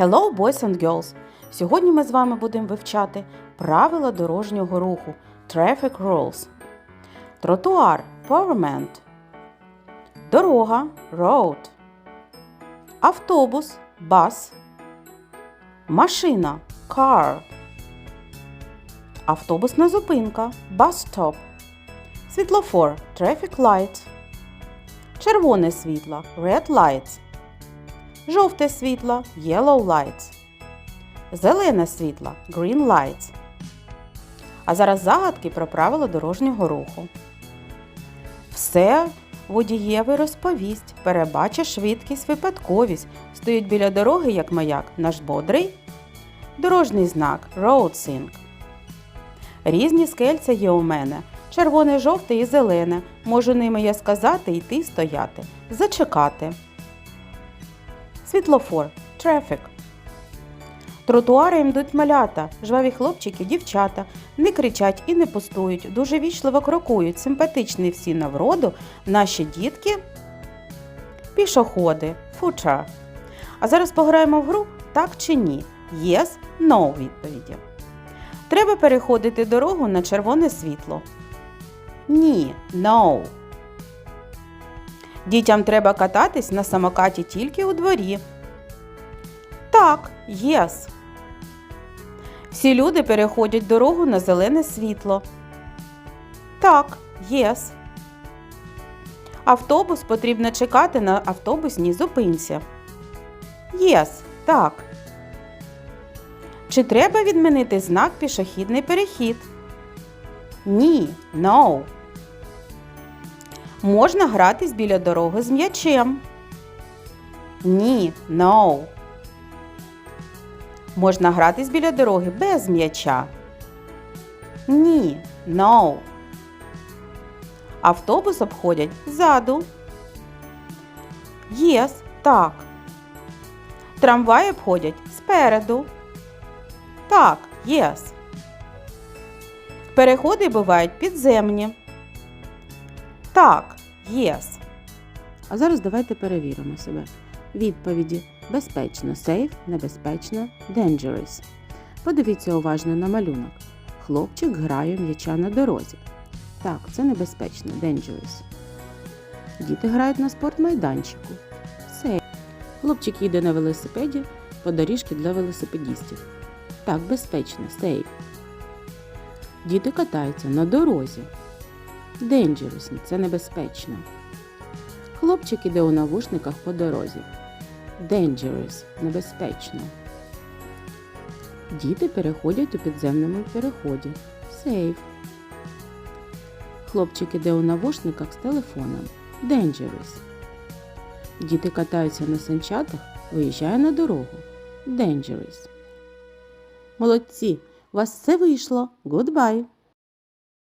Hello, boys and girls! Сьогодні ми з вами будемо вивчати правила дорожнього руху Traffic Rules. Тротуар Pavement. Дорога Road. Автобус Bus. Машина Car. Автобусна зупинка Bus Stop. Світлофор Traffic Light. Червоне світло Red Lights. Жовте світло Yellow Lights. Зелене світло Green Lights. А зараз загадки про правила дорожнього руху. Все водієві розповість, перебачить швидкість, випадковість. Стоїть біля дороги, як маяк, наш бодрий. Дорожній знак Road Sync. Різні скельця є у мене. Червоне, жовте і зелене. Можу ними я сказати йти стояти. Зачекати. Світлофор Traffic. Тротуари йдуть малята, жваві хлопчики, дівчата. Не кричать і не пустують, дуже вічливо крокують, симпатичні всі на вроду, наші дітки, пішоходи, футра. А зараз пограємо в гру так чи ні. Yes, no відповіді. Треба переходити дорогу на червоне світло. Ні, no. Дітям треба кататись на самокаті тільки у дворі. Так, yes. Всі люди переходять дорогу на зелене світло. Так, yes. Автобус потрібно чекати на автобусній зупинці. Yes, так. Чи треба відмінити знак пішохідний перехід? Ні, no. Можна гратись біля дороги з м'ячем. Ні, no. Можна гратись біля дороги без м'яча. Ні, no. Автобус обходять ззаду. Єс, так. Трамвай обходять спереду. Так, єс. Переходи бувають підземні. Так, єс. А зараз давайте перевіримо себе. Відповіді безпечно, safe, небезпечно, dangerous. Подивіться уважно на малюнок. Хлопчик грає м'яча на дорозі. Так, це небезпечно, dangerous. Діти грають на спортмайданчику. Safe. Хлопчик їде на велосипеді по доріжці для велосипедістів. Так, безпечно, safe. Діти катаються на дорозі. Dangerous – це небезпечно. Хлопчик іде у навушниках по дорозі. Dangerous – небезпечно. Діти переходять у підземному переході. Safe. Хлопчик іде у навушниках з телефоном. Dangerous. Діти катаються на санчатах, виїжджає на дорогу. Dangerous. Молодці! У вас все вийшло. Goodbye!